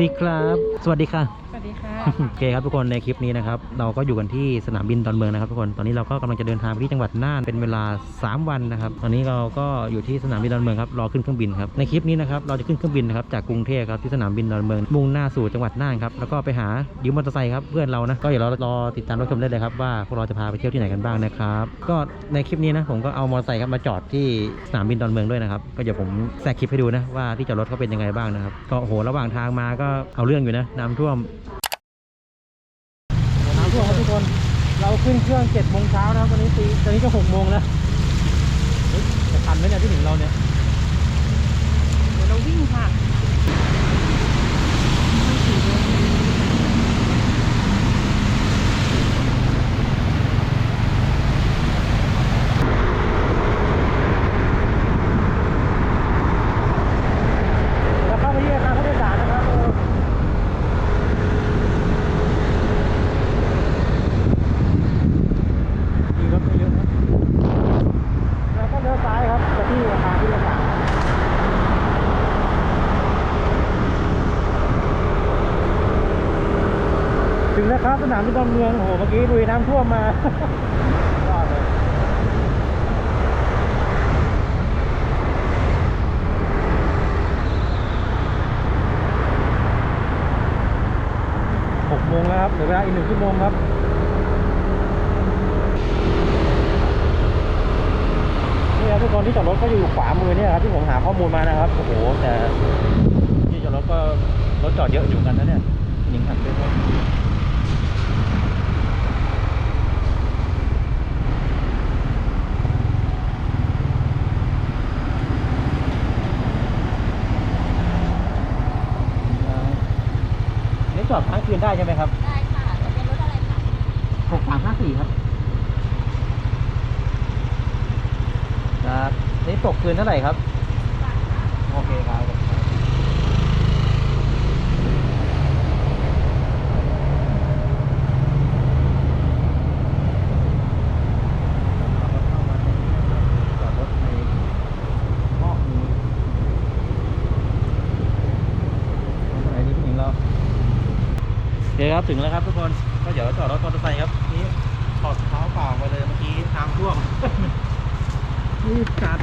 ดีครับ สวัสดีค่ะ วัสดีค่ะ โอเคครับทุกคนในคลิปนี้นะครับเราก็อยู่กันที่สนามบินดอนเมืองนะครับทุกคนตอนนี้เราก็กำลังจะเดินทางไปที่จังหวัดน่านเป็นเวลา 3 วันนะครับตอนนี้เราก็อยู่ที่สนามบินดอนเมืองครับรอขึ้นเครื่องบินครับในคลิปนี้นะครับเราจะขึ้นเครื่องบินนะครับจากกรุงเทพครับที่สนามบินดอนเมืองมุ่งหน้าสู่จังหวัดน่านครับแล้วก็ไปหายืมมอเตอร์ไซค์ครับเพื่อนเรานะก็เดี๋ยวเรารอติดตามรับชมได้เลยครับว่าพวกเราจะพาไปเที่ยวที่ไหนกันบ้างนะครับก็ในคลิปนี้นะผมก็เอามอเตอร์ไซค์ครับมาจอดที่สนามบินดอนเมืองด้วยนะครับก็เดี๋ยวผมแทรกคลิปให้ดูนะว่าที่จอดรถเขาเป็นยังไงบ้างนะครับก็โอ้โหระหว่างทางมาก็เอาเรื่องอยู่นะน้ำท่วม น้ำท่วมครับทุกคน เรา ขึ้นเครื่องเจ็ดโมงเช้านะครับตอนนี้ตีตอนนี้ก็หกโมงแล้วเฮ้ยจะทันไหมเนี่ยที่ถึงเราเนี่ยเดี๋ยวเราวิ่งค่ะ แล้วเข้าไปที่อาคารผู้โดยสารนะครับเออมีรถไม่เยอะนะแล้วก็เลี้ยวซ้ายครับไปที่อาคารผู้โดยสารถึงแล้วครับส นามบินดอนเมืองโอ้โหเมื่อกี้ลุยน้ำท่วมมาหกโมงแล้วครับเหลือเวลาอีกหนึ่งชั่วโมงครับนี่ครับทุกคนที่จอดรถก็อยู่ขวามือเนี่ยครับที่ผมหาข้อมูลมานะครับโอ้โหแต่ที่จอดรถก็รถจอดเยอะอยู่กันนะเนี่ยยิงหันไปด้วยนี่ จอดค้างคืนได้ใช่ไหมครับได้ค่ะจะเป็นรถอะไรคะหกสามห้าสี่ครับ ครับ นี่ตกคืนเท่าไหร่ครับ โอเคครับ จอดรถในรอบนี้ตรงไหนนี่พี่หญิงเราโอเคครับ ถึงแล้วครับทุกคน ก็เดี๋ยวจอดรถมอเตอร์ไซค์ครับ นี่ถอดเท้าเปล่ามาเลยเมื่อกี้น้ำท่วมรีบจัด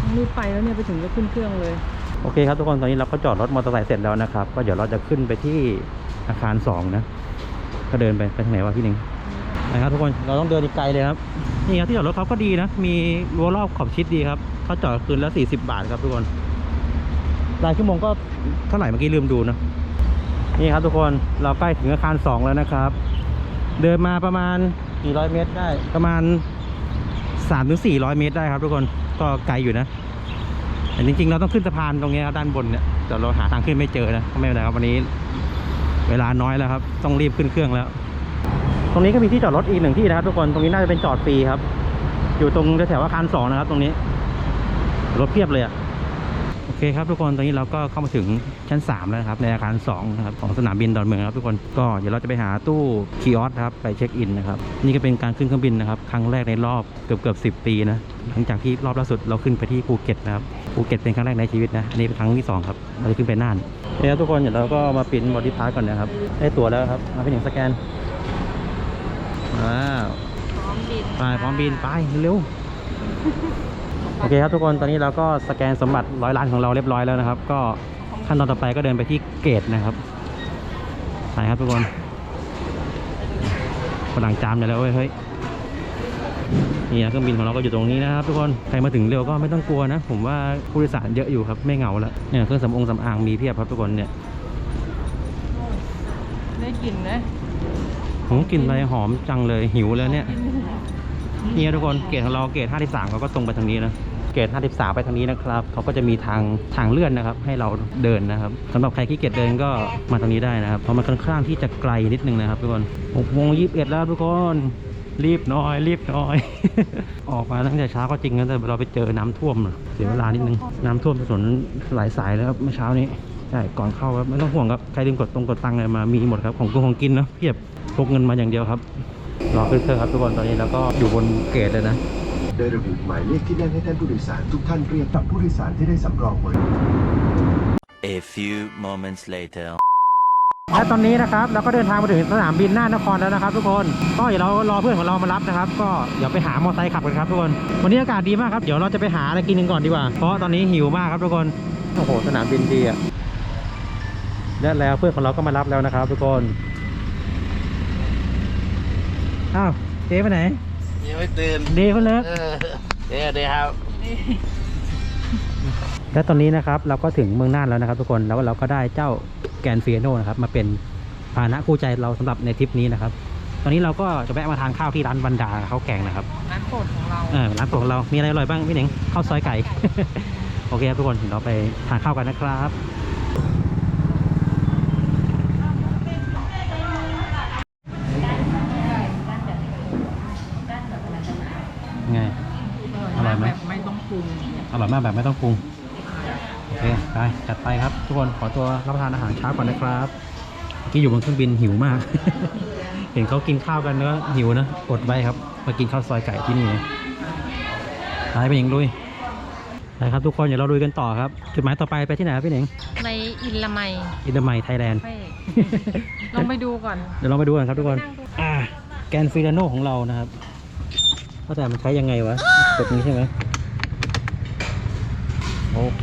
ต้องรีบไปแล้วเนี่ยไปถึงก็ขึ้นเครื่องเลย โอเคครับทุกคนตอนนี้เราก็จอดรถมอเตอร์ไซค์เสร็จแล้วนะครับ ก็เดี๋ยวเราจะขึ้นไปที่อาคารสองนะ ก็เดินไปไปทางไหนวะพี่หนึ่งนะครับทุกคนเราต้องเดินอีกไกลเลยครับนี่ครับที่จอดรถเขาก็ดีนะ มีรั้วรอบขอบชิดดีครับเขาจอดคืนละ40 บาทครับทุกคนรายชั่วโมงก็เท่าไหร่เมื่อกี้ลืมดูนะ นี่ครับทุกคนเราใกล้ถึงอาคารสองแล้วนะครับ เดินมาประมาณกี่ร้อยเมตรได้ประมาณ3ถึง400เมตรได้ครับ ทุกคนก็ไกลอยู่นะแต่จริงๆ เราต้องขึ้นสะพานตรงนี้ครับด้านบนเนี่ยแต่เราหาทางขึ้นไม่เจอนะไม่เป็นไรครับวันนี้ เวลาน้อยแล้วครับ ต้องรีบขึ้นเครื่องแล้ว ตรงนี้ก็มีที่จอดรถอีกหนึ่งที่นะครับทุกคนตรงนี้น่าจะเป็นจอดฟรีครับ อยู่ตรงแถวอาคารสองนะครับ ตรงนี้ รถเพียบเลยอะ อเคครับทุกคนตอนนี้เราก็เข้ามาถึงชั้น 3 แล้วนะครับในอาคาร2นะครับของสนามบินดอนเมืองครับทุกคนก็เดี๋ยวเราจะไปหาตู้คีออสครับไปเช็คอินนะครับนี่ก็เป็นการขึ้นเครื่องบินนะครับครั้งแรกในรอบเกือบเกือบสิปีนะหลังจากที่รอบล่าสุดเราขึ้นไปที่ภูเก็ตนะครับภูเก็ตเป็นครั้งแรกในชีวิตนะอันนี้เป็นครั้งที่สองครับเราจะขึ้นไปน่านเนี่ยครับทุกคนเดี๋ยวเราก็มาปริ้นบอดี้พาสก่อนนะครับได้ตั๋วแล้วครับมาเป็นหนึ่งสแกนว้าวพร้อมบินไปพร้อมบินไปเร็ว โอเคครับทุกคนตอนนี้เราก็สแกนสมบัติร้อยล้านของเราเรียบร้อยแล้วนะครับ ก็ขั้นตอนต่อไปก็เดินไปที่เกตนะครับไปครับทุกคนฝรั่งจามอย่าแล้วเว้ยเฮ้ยนี่นะเครื่องบินของเราก็อยู่ตรงนี้นะครับทุกคนใครมาถึงเร็วก็ไม่ต้องกลัวนะ ผมว่าผู้โดยสารเยอะอยู่ครับไม่เหงาแล้วเนี่ยเครื่องสำอางสำอางมีเพียบครับทุกคนเนี่ยได้กลิ่นนะผมกลินอะไรหอมจังเลยหิวแล้วเนี่ย นี่ทุกคนเกตของเราเกต53เขาก็ตรงไปทางนี้นะเกต53 ไปทางนี้นะครับเขาก็จะมีทางทางเลื่อนนะครับ ให้เราเดินนะครับสำหรับใครขี้เกียจเดินก็มาทางนี้ได้นะครับเพราะมันค่อนข้างที่จะไกลนิดนึงนะครับทุกคน6โมง21แล้วทุกคนรีบหน้อย รีบหน้อย ออกมาตั้งแต่เช้าก็จริงนะแต่เราไปเจอน้ำท่วมอเสียเวลานิดนึงน้ำท่วมถนนหลายสายเลยครับเมื่อเช้านี้ใช่ก่อนเข้าครับไม่ต้องห่วงครับใครลืมกดตรงกดตังค์อะไรมามีหมดครับของกงของกินเนอะเพียบพกเงินมาอย่างเดียวครับ รอขึ้นเครื่องครับทุกคนตอนนี้แล้วก็อยู่บนเกตเลยนะได้ระบุหมายเลขที่นั่งให้ท่านผู้โดยสารทุกท่านเรียกกับผู้โดยสารที่ได้สำรองไว้ A few moments later. และตอนนี้นะครับเราก็เดินทางมาถึงสนามบินน่านนครแล้วนะครับ ทุกคนก็เดี๋ยวเรารอเพื่อนของเรามารับนะครับ ก็เดี๋ยวไปหามอเตอร์ไซค์ขับกันครับทุกคนวันนี้อากาศดีมากครับเดี๋ยวเราจะไปหาอะไรกินกันก่อนดีกว่า เพราะตอนนี้หิวมากครับทุกคนโอ้โหสนามบินดีอะและแล้วเพื่อนของเราก็มารับแล้วนะครับ ทุกคน อ้าวเจ๊ไปไหนยังไม่ตื่นเดย์เพื่อนเลิกเออเดี๋ยวเดี๋ยวครับ และตอนนี้นะครับเราก็ถึงเมืองน่านแล้วนะครับ ทุกคนแล้วเราก็ได้เจ้าแกนเฟียโนนะครับ มาเป็นพาหนะคู่ใจเราสำหรับในทริปนี้นะครับ ตอนนี้เราก็จะแวะมาทานข้าวที่ร้านบรรดาข้าวแกงนะครับ ร้านโปรดของเรา เออร้านโปรดของเรา มีอะไรอร่อยบ้างพี่หนิงข้าวซอยไก่ โอเคครับทุกคนเดี๋ยวเราไปทานข้าวกันนะครับ ร่อยมากแบบไม่ต้องปรุง โอเค ไป จัดไปครับ ทุกคนขอตัวรับประทานอาหารเช้าก่อนนะครับเมื่อกี้อยู่บนเครื่องบินหิวมาก เห็นเขากินข้าวกันก็หิวนะ อดไว้ครับ มากินข้าวซอยไก่ที่นี่นะไปไปหนิงลุยไปครับทุกคนเดี๋ยวเราลุยกันต่อครับ จุดหมายต่อไปไปที่ไหนครับพี่หนิงในอินละไมอินเดอร์ไมไทยแลนด์เป้ลองไปดูก่อน เดี๋ยวเราไปดูกันครับทุกคน อ่า แกนฟิลาโนของเรานะครับว่าแต่มันใช้ยังไงวะกดนี้ใช่ไหมโอเค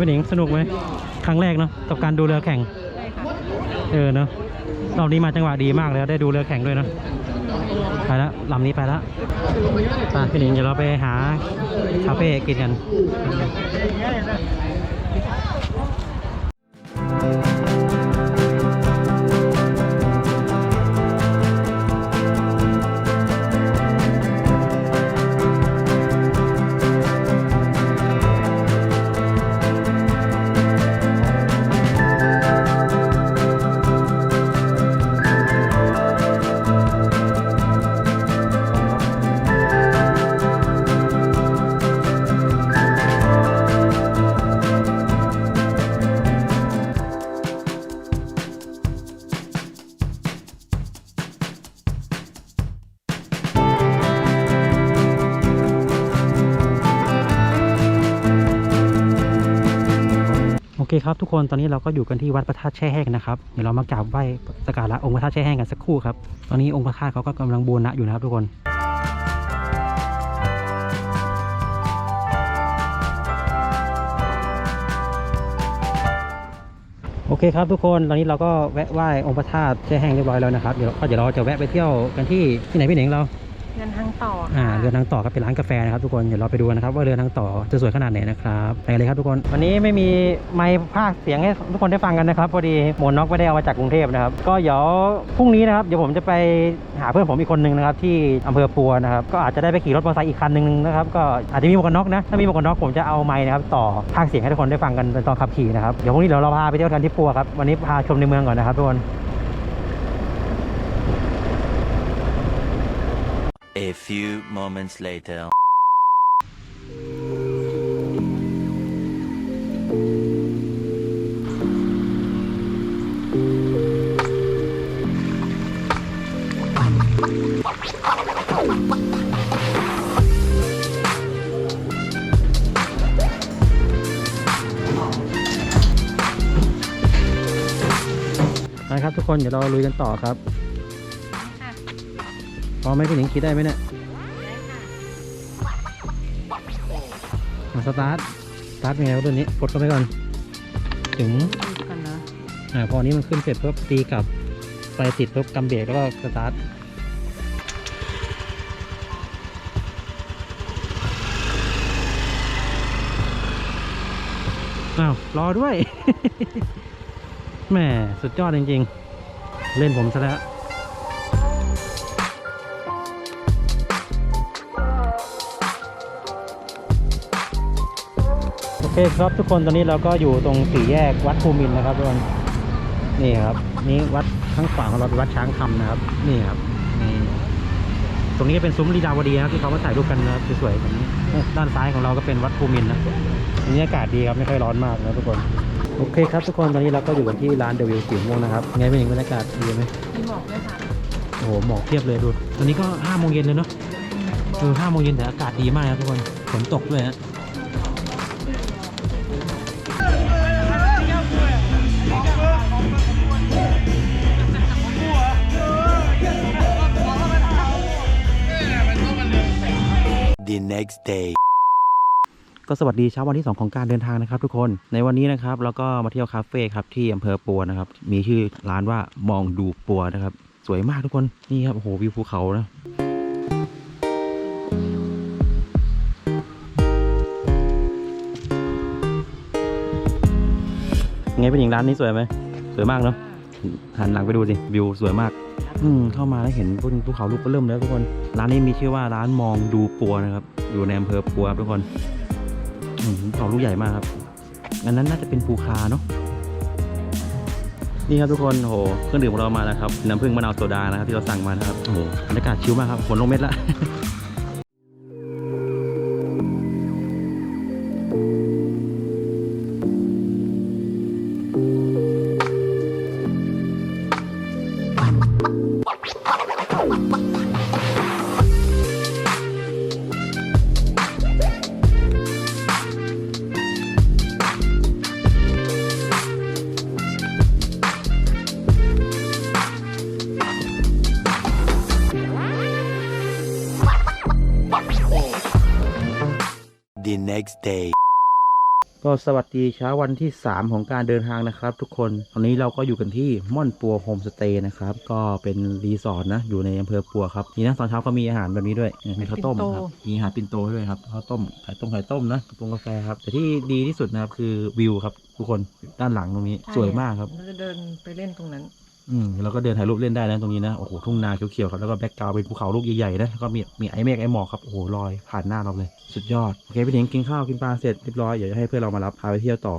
ไงพี่หนิงสนุกไหมครั้งแรกเนาะกับการดูเรือแข่งเออเนาะรอบนี้มาจังหวะดีมากเลยได้ดูเรือแข่งด้วยเนาะไปแล้วลำนี้ไปแล้วไปพี่หนิงเดี๋ยวเราไปหาคาเฟ่กินกัน เคครับทุกคนตอนนี้เราก็อยู่กันที่วัดพระธาตุแช่แห้งนะครับเดี๋ยวเรามากราบไหว้สักการะองค์พระธาตุแช่แห้งกันสักครู่ครับตอนนี้องค์พระธาตุเขาก็กำลังบูรณะอยู่นะครับทุกคนโอเคครับทุกคนตอนนี้เราก็แวะไหว้องค์พระธาตุแช่แห้งเรียบร้อยแล้วนะครับเดี๋ยวก็เดี๋ยวเราจะแวะไปเที่ยวกันที่ที่ไหนพี่เหน่งเรา เงินทางต่ออ่าค่ะเรือนางต่อก็เป็นร้านกาแฟนะครับทุกคนเดี๋ยวเราไปดูนะครับว่าเรือนางต่อจะสวยขนาดไหนนะครับไปกันเลยครับทุกคนวันนี้ไม่มีไมค์ภาคเสียงให้ทุกคนได้ฟังกันนะครับพอดีโมนน็อกไม่ได้เอามาจากกรุงเทพนะครับก็เดี๋ยวพรุ่งนี้นะครับเดี๋ยวผมจะไปหาเพื่อนผมอีกคนนึงนะครับที่อำเภอปัวนะครับก็อาจจะได้ไปขี่รถมอเตอร์ไซค์อีกคันหนึงนะครับก็อาจจะมีหมวกกันน็อกนะถ้ามีหมวกกันน็อกผมจะเอาไมค์นะครับต่อภาคเสียงให้ทุกคนได้ฟังกันเป็นตอนขับขี่นะครับเดี๋ยวพรุ่งนี้เดี๋ยวเราพาไปเที่ยวกันที่ปัวครับวันนี้พาชมในเมืองก่อนนะครับทุกคน A few moments later. นะครับทุกคนเดี๋ยวเราลุยกันต่อครับ พอไหมคุณหญิงคิดได้ไหมเนี่ยมาสตาร์ทสตาร์ทยังไงวะตัวนี้ปลดเข้าไปก่อน ถึงก่นะอ่าพอนี้มันขึ้นเสร็จปุ๊บตีกับไปติดปุ๊บกำเบรกแล้วก็สตาร์ทอ้าวรอด้วย แหมสุดยอดจริง ๆ เล่นผมซะแล้ว อเคครับทุกคนตอนนี้เราก็อยู่ตรงสี่แยกวัดภูมินทร์นะครับทุกคนนี่ครับ นี่วัดข้างขวาของเราเป็นวัดช้างคำนะครับ นี่ครับนี่ตรงนี้ก็เป็นซุ้มลีดาวดีนะครับที่เขามาถ่ายรูปกันนะครับสวยๆแบบนี้ด้านซ้ายของเราก็เป็นวัดภูมินทร์นะอันนี้อากาศดีครับไม่ค่อยร้อนมากนะทุกคนโอเคครับทุกคนตอนนี้เราก็อยู่กันที่ร้านเดวิลสีม่วงนะครับไงเป็นอย่างบรรยากาศดีไหมมีหมอกด้วยค่ะโอ้โหหมอกเพียบเลยดูตอนนี้ก็ห้าโมงเย็นเลยเนาะเออห้าโมงเย็นแต่อากาศดีมากครับทุกคนฝนตกด้วยฮะ The next day. ก็สวัสดีเช้าวันที่ 2 ของการเดินทางนะครับทุกคนในวันนี้นะครับเราก็มาเที่ยวคาเฟ่ครับที่อำเภอปัวนะครับ มีชื่อร้านว่ามองดูปัวนะครับ สวยมากทุกคนนี่ครับโอ้โหวิวภูเขานะไงเป็นหญิงร้านนี้สวยไหมสวยมากเนาะหันหลังไปดูสิวิวสวยมาก อืมเข้ามาแล้วเห็นบนภูเขาลูกก็เริ่มแล้วทุกคน ร้านนี้มีชื่อว่าร้านมองดูปัวนะครับ อยู่ในอำเภอปัวครับทุกคนอืมภูเขาลูกใหญ่มากครับอันนั้นน่าจะเป็นภูคาเนาะนี่ครับทุกคนโอ้โหเครื่องดื่มของเรามาแล้วครับน้ำผึ้งมะนาวโซดานะครับที่เราสั่งมานะครับโอ้โหบรรยากาศชิลมากครับฝนลงเม็ดละ day. ก็สวัสดีเช้าวันที่ 3 ของการเดินทางนะครับ ทุกคน ตอนนี้เราก็อยู่กันที่ม่อนปัวโฮมสเตย์นะครับ ก็เป็นรีสอร์ทนะ อยู่ในอำเภอปัวครับนี่นะตอนเช้าก็มีอาหารแบบนี้ด้วยเนี่ยมีข้าวต้มครับ มีอาหารปิ่นโตด้วยครับข้าวต้มไข่ต้มไข่ต้มนะกระโปรงกาแฟครับ แต่ที่ดีที่สุดนะครับคือวิวครับทุกคนด้านหลังตรงนี้สวยมากครับ เราจะเดินไปเล่นตรงนั้น อืมแล้วก็เดินถ่ายรูปเล่นได้นะตรงนี้นะโอ้โหทุ่งนาเขียวๆครับแล้วก็แบ็กกราวเป็นภูเขาลูกใหญ่ๆนะแล้วก็มีมีไอเมฆไอหมอกครับโอ้โหลอยผ่านหน้าเราเลย สุดยอดโอเคพี่เถิงกินข้าวกินปลาเสร็จเรียบร้อยเดี๋ยวจะให้เพื่อนเรามารับพาไปเที่ยวต่อ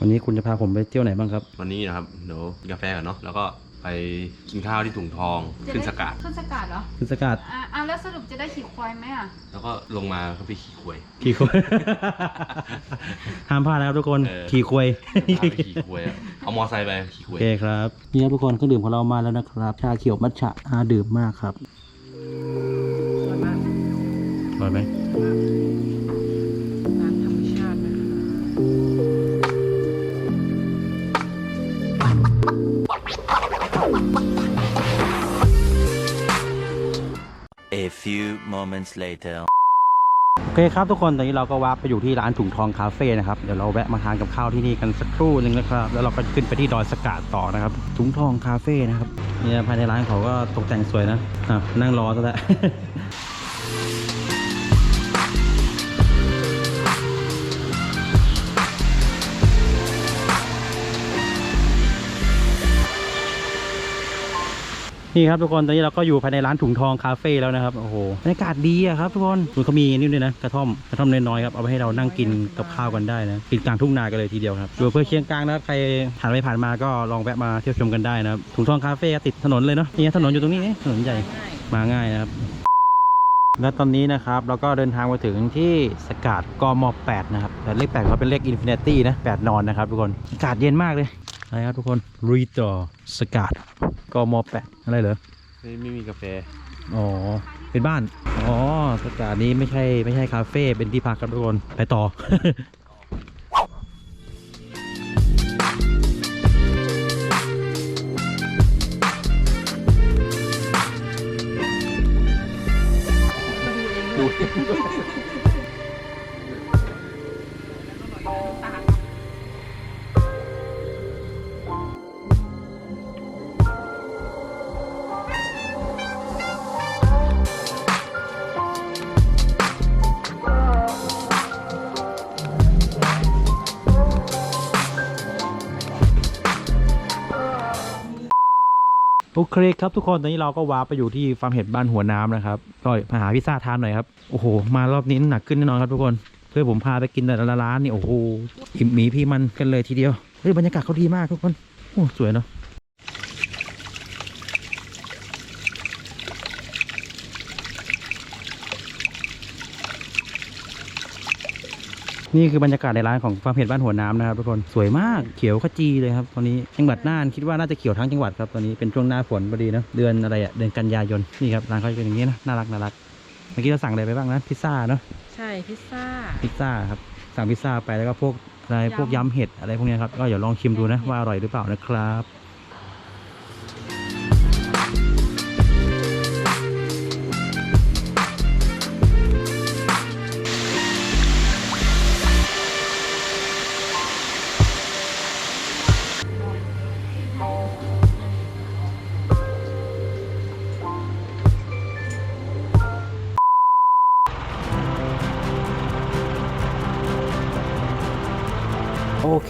วันนี้คุณจะพาผมไปเที่ยวไหนบ้างครับ วันนี้นะครับเดี๋ยวกินกาแฟก่อนเนาะแล้วก็ไปกินข้าวที่ถุงทองขึ้นสกัดขึ้นสกัดเหรอคุณสกัดอะอะแล้วสรุปจะได้ขี่ควายไหมอะ แล้วก็ลงมาก็ไปขี่ควยขี่ควยห้ามพลาดนะครับทุกคนเออขี่ควยพาไปขี่ควยอะเอามอไซค์ไปขี่คโอวยเคครับนี่ครับทุกคนเครื่องดื่มของเรามาแล้วนะครับชาเขียวมัทฉะอาดื่มมากครับสวยมากอร่อยไหม A few moments later. โอเคครับทุกคนตอนนี้เราก็วาร์ปไปอยู่ที่ร้านถุงทองคาเฟ่นะครับ เดี๋ยวเราแวะมาทานกับข้าวที่นี่กันสักครู่หนึ่งนะครับ แล้วเราก็ขึ้นไปที่ดอยสกาดต่อนะครับ ถุงทองคาเฟ่นะครับเนี่ยภายในร้านเขาก็ตกแต่งสวยนะอะนั่งรอซะแล้ว นี่ครับทุกคนตอนนี้เราก็อยู่ภายในร้านถุงทองคาเฟ่แล้วนะครับโอ้โหบรรยากาศดีอะครับทุกคนดูเขามีนี่ด้วยนะกระท่อมกระท่อมน้อยๆครับเอาไปให้เรานั่งกินกับข้าวกันได้นะกินกลางทุ่งนากันเลยทีเดียวครับอยู่เพื่อเชียงกลางนะครับใครผ่านไปผ่านมาก็ลองแวะมาเที่ยวชมกันได้นะครับถุงทองคาเฟ่ติดถนนเลยเนาะนี่ถนนอยู่ตรงนี้ถนนใหญ่มาง่ายนะครับและตอนนี้นะครับเราก็เดินทางมาถึงที่สกาดกม 8 นะครับแต่เลข8เขาเป็นเลขอินฟินิตี้นะ8นอนนะครับทุกคนอากาศเย็นมากเลย อะไรครับทุกคนรีตอสกัดกมแปดอะไรเหรอไม่ไม่มีกาแฟ อ๋อ เป็นบ้าน อ๋อสกัดนี้ไม่ใช่ไม่ใช่คาเฟ่เป็นที่พักครับทุกคน ไปต่อ เคครับทุกคนตอนนี้เราก็ว้าไปอยู่ที่ฟาร์มเห็ดบ้านหัวน้ำนะครับก็มาหาพิซซ่าทานหน่อยครับโอ้โหมารอบนี้หนักขึ้นแน่นอนครับทุกคนเพื่อผมพาไปกินแต่ละร้านนี่โอ้โหอิ่มหมีพี่มันกันเลยทีเดียวเฮ้ยบรรยากาศเขาดีมากทุกคนโอ้สวยเนาะ นี่คือบรรยากาศในร้านของฟาร์มเห็ดบ้านหัวน้ำนะครับทุกคนสวยมากเขียวขจีเลยครับตอนนี้จังหวัดน่านคิดว่าน่าจะเขียวทั้งจังหวัดครับตอนนี้เป็นช่วงหน้าฝนพอดีเนอะเดือนอะไรอะเดือนกันยายนนี่ครับร้านเขาจะเป็นอย่างนี้นะน่ารักน่ารักเมื่อกี้เราสั่งอะไรไปบ้างนะพิซซ่าเนาะใช่พิซซ่าพิซซ่าครับสั่งพิซซ่าไปแล้วก็พวกอะไรยำพวกยำเห็ดอะไรพวกเนี้ยครับก็เดี๋ยวลองชิมดูนะว่าอร่อยหรือเปล่านะครับ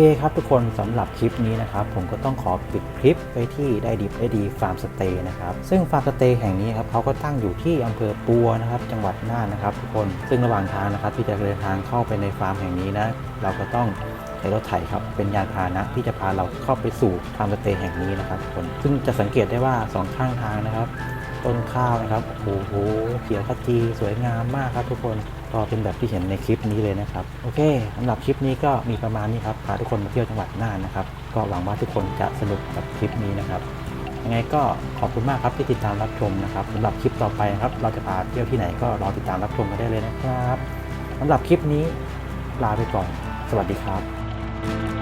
เคครับทุกคนสำหรับคลิปนี้นะครับผมก็ต้องขอปิดคลิปไปที่ได้ดิบได้ดีฟาร์มสเตย์นะครับซึ่งฟาร์มสเตย์แห่งนี้ครับเขาก็ตั้งอยู่ที่อำเภอปัวนะครับจังหวัดน่านนะครับทุกคนซึ่งระหว่างทางนะครับที่จะเดินทางเข้าไปในฟาร์มแห่งนี้นะเราก็ต้องใช้รถไถครับเป็นยานพาหนะที่จะพาเราเข้าไปสู่ฟาร์มสเตย์แห่งนี้นะครับทุกคนซึ่งจะสังเกตได้ว่าสองข้างทางนะครับต้นข้าวนะครับโอ้โหเขียวขจีสวยงามมากครับทุกคน ก็เป็นแบบที่เห็นในคลิปนี้เลยนะครับ โอเคสำหรับคลิปนี้ก็มีประมาณนี้ครับพาทุกคนมาเที่ยวจังหวัดน่านนะครับ ก็หวังว่าทุกคนจะสนุกกับคลิปนี้นะครับยังไงก็ขอบคุณมากครับที่ติดตามรับชมนะครับสำหรับคลิปต่อไปครับ เราจะพาเที่ยวที่ไหนก็รอติดตามรับชมกันได้เลยนะครับสำหรับคลิปนี้ลาไปก่อน สวัสดีครับ